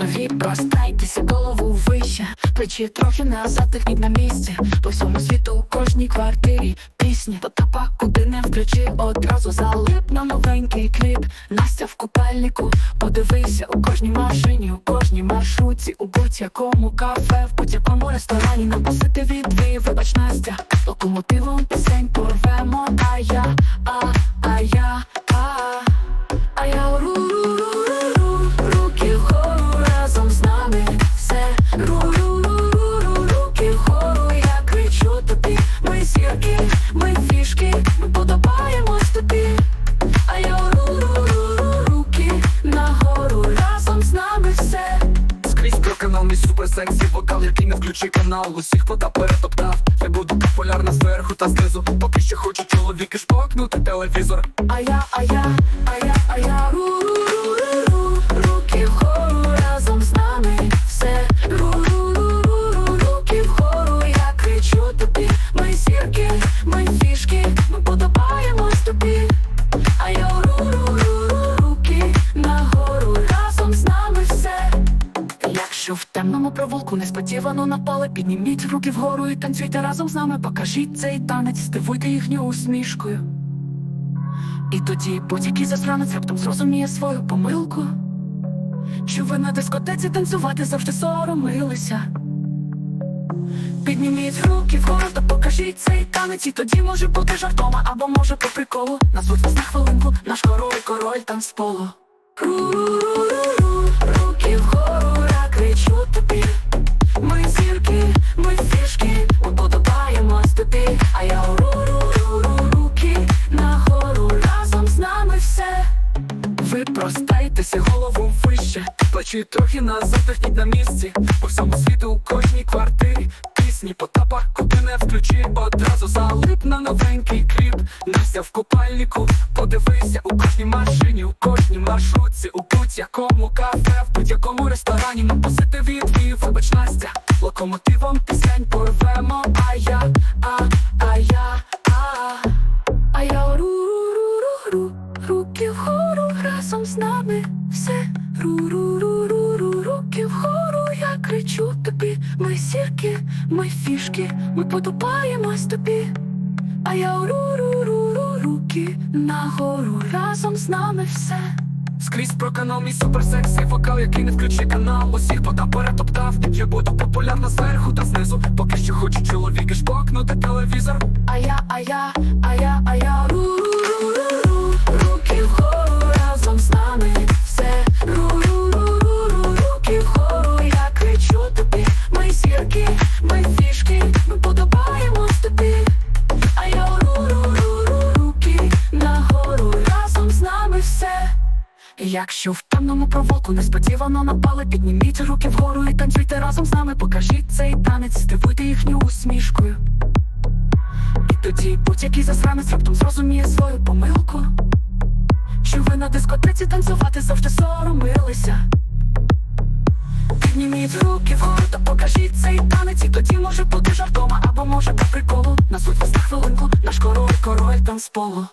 Нові простайтеся голову вище, плечі трохи назад, технік на місці. По всьому світу у кожній квартирі пісні Потапа, куди не включи, одразу залип на новенький кліп. Настя в купальнику, подивися у кожній машині, у кожній маршрутці, у будь-якому кафе, в будь-якому ресторані на позитиві дві, вибач Настя, локомотивом пісень порвемо, а я, а сексі вокал, який не включи канал, усіх вода перетоптав. Я буду популярна зверху та знизу. Поки що хочу чоловіки шпокнути телевізор. А я, а я, а я, а я Якщо в темному провулку несподівано напали, підніміть руки вгору і танцюйте разом з нами, покажіть цей танець, здивуйте їхню усмішкою. І тоді будь-який засранець раптом зрозуміє свою помилку. Що ви на дискотеці танцювати завжди соромилися. Підніміть руки вгору та покажіть цей танець, і тоді може бути жартома, або може по приколу. Назвуть вас на хвилинку, наш король, король танцполу. Ру-ру-ру-ру-ру, плечі трохи назад, трохи на місці. По всьому світу у кожній квартирі пісні по тапах, куди не включи, одразу залип на новенький кліп. Настя в купальнику, подивися у кожній машині, у кожній маршрутці, у будь-якому кафе, в будь-якому ресторані на позитиві дві, вибач Настя, локомотивом пісень ми сірки, ми фішки, ми подобаємось тобі. А я ру-ру-ру-ру, руки нагору, разом з нами все. Скрізь про канал мій супер сексі вокал, який не включи канал, усіх пода перетоптав. Я буду популярна зверху та знизу. Поки що хочу чоловіки шпокнути телевізор. А я, а я, Якщо в темному провулку несподівано напали, підніміть руки вгору і танцюйте разом з нами, покажіть цей танець, здивуйте їхню усмішкою. І тоді будь-який засранець раптом зрозуміє свою помилку. Що ви на дискотеці танцювати завжди соромилися. Підніміть руки вгору та покажіть цей танець, і тоді може бути жартома, або може по приколу. Назвуть вас на хвилинку, наш король, король танцполу.